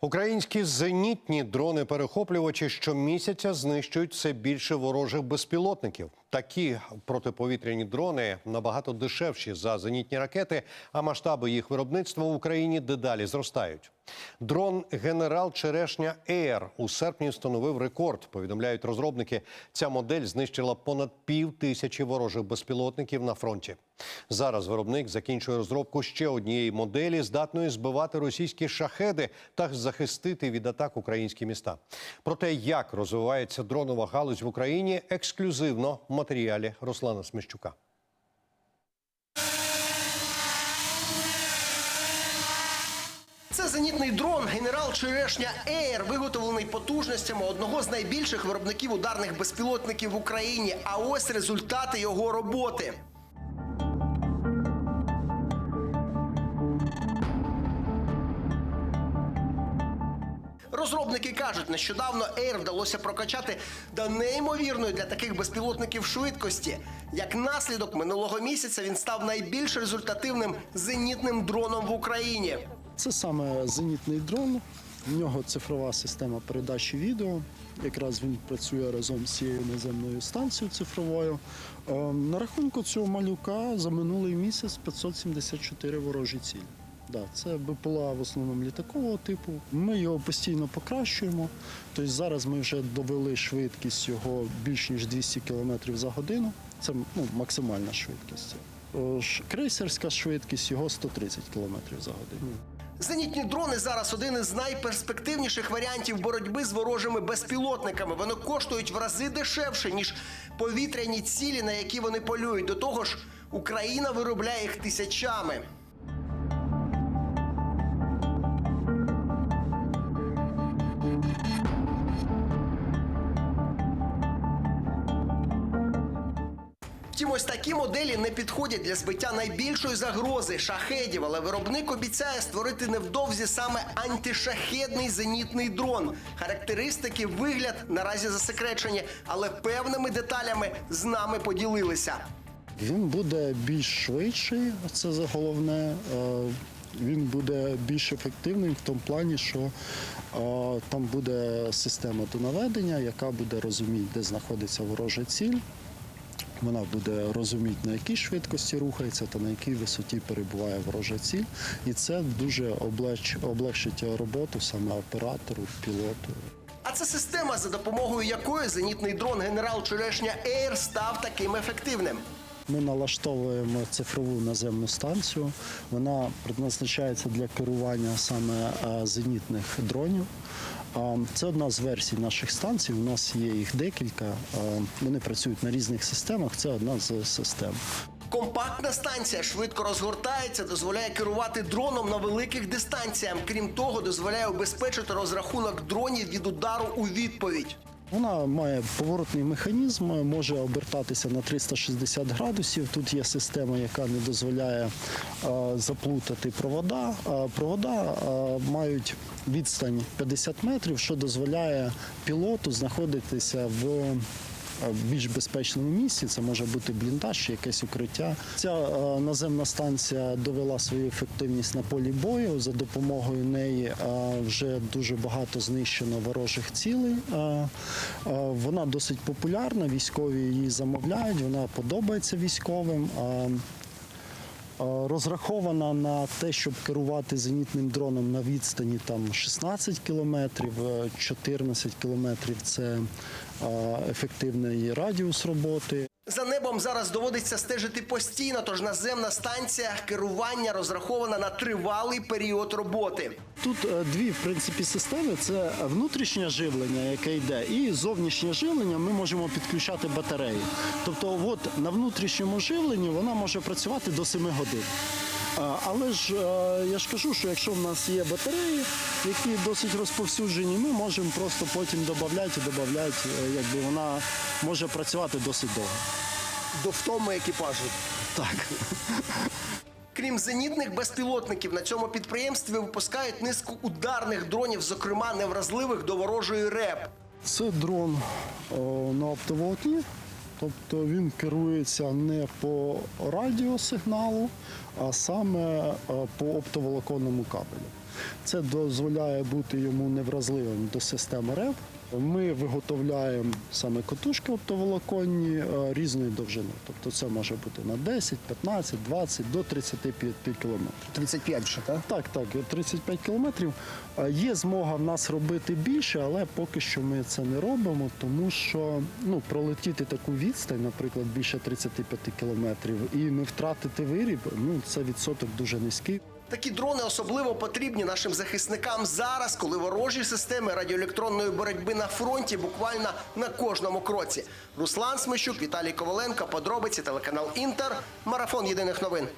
Українські зенітні дрони-перехоплювачі щомісяця знищують все більше ворожих безпілотників. Такі протиповітряні дрони набагато дешевші за зенітні ракети, а масштаби їх виробництва в Україні дедалі зростають. Дрон Генерал Черешня Air у серпні встановив рекорд. Повідомляють розробники. Ця модель знищила понад пів тисячі ворожих безпілотників на фронті. Зараз виробник закінчує розробку ще однієї моделі, здатної збивати російські шахеди та захистити від атак українські міста. Про те, як розвивається дронова галузь в Україні, ексклюзивно в матеріалі Руслана Смещука. Це зенітний дрон генерал Черешня Ейр, виготовлений потужностями одного з найбільших виробників ударних безпілотників в Україні. А ось результати його роботи. Розробники кажуть, нещодавно Air вдалося прокачати до неймовірної для таких безпілотників швидкості. Як наслідок минулого місяця він став найбільш результативним зенітним дроном в Україні. Це саме зенітний дрон. В нього цифрова система передачі відео. Якраз він працює разом з цією наземною станцією цифровою. Е, На рахунку цього малюка за минулий місяць 574 ворожі цілі. Да, це БПЛА в основному літакового типу. Ми його постійно покращуємо. Тобто зараз ми вже довели швидкість його більш ніж 200 км за годину. Це ну, максимальна швидкість. Е, Крейсерська швидкість його 130 км за годину. Зенітні дрони зараз один із найперспективніших варіантів боротьби з ворожими безпілотниками. Вони коштують в рази дешевше, ніж повітряні цілі, на які вони полюють. До того ж, Україна виробляє їх тисячами. Втім, ось такі моделі не підходять для збиття найбільшої загрози шахедів, але виробник обіцяє створити невдовзі саме антишахедний зенітний дрон. Характеристики, вигляд наразі засекречені, але певними деталями з нами поділилися. Він буде більш швидший, це головне. Е, Він буде більш ефективним в тому плані, що е, там буде система до наведення, яка буде розуміти, де знаходиться ворожа ціль. Вона буде розуміти, на якій швидкості рухається та на якій висоті перебуває ворожа ціль. І це дуже облегшить роботу саме оператору, пілоту. А це система, за допомогою якої зенітний дрон генерал Черешня Ейр став таким ефективним. Ми налаштовуємо цифрову наземну станцію. Вона предназначається для керування саме е, зенітних дронів. Це одна з версій наших станцій. У нас є їх декілька. Вони працюють на різних системах. Це одна з систем. Компактна станція швидко розгортається, дозволяє керувати дроном на великих дистанціях. Крім того, дозволяє убезпечити розрахунок дронів від удару у відповідь. Вона має поворотний механізм, може обертатися на 360 градусів. Тут є система, яка не дозволяє е, заплутати провода. Е, провода е, мають відстань 50 метрів, що дозволяє пілоту знаходитися в в більш безпечному місці. Це може бути бліндаж чи якесь укриття. Ця е, наземна станція довела свою ефективність на полі бою. За допомогою неї е, вже дуже багато знищено ворожих цілей. Е, е, вона досить популярна. Військові її замовляють. Вона подобається військовим. Е, Е, Розрахована на те, щоб керувати зенітним дроном на відстані там 16 кілометрів, е, 14 кілометрів це е, ефективний радіус роботи. За небом зараз доводиться стежити постійно, тож наземна станція керування розрахована на тривалий період роботи. Тут е, дві в принципі системи: це внутрішнє живлення, яке йде, і зовнішнє живлення. Ми можемо підключати батареї. Тобто, от на внутрішньому живленні вона може працювати до 7 годин. Але ж е, я ж кажу, що якщо в нас є батареї, які досить розповсюджені, ми можемо просто потім додати і додати, е, якби вона може працювати досить довго. До втоми екіпажу. Так. Крім зенітних безпілотників, на цьому підприємстві випускають низку ударних дронів, зокрема невразливих до ворожої РЕП. Це дрон о, на оптоволокні, тобто він керується не по радіосигналу, а саме е, по оптоволоконному кабелю. Це дозволяє бути йому невразливим до системи РЕП. Ми виготовляємо саме котушки оптоволоконні е, різної довжини. Тобто це може бути на 10, 15, 20 до 35 кілометрів. 35 вже, так? Так, так, 35 кілометрів. Е, Є змога в нас робити більше, але поки що ми це не робимо, тому що ну, пролетіти таку відстань, наприклад, більше 35 кілометрів, і не втратити виріб, ну це відсоток дуже низький. Такі дрони особливо потрібні нашим захисникам зараз, коли ворожі системи радіоелектронної боротьби на фронті буквально на кожному кроці. Руслан Смещук, Віталій Коваленко, подробиці телеканал Інтер, марафон єдиних новин.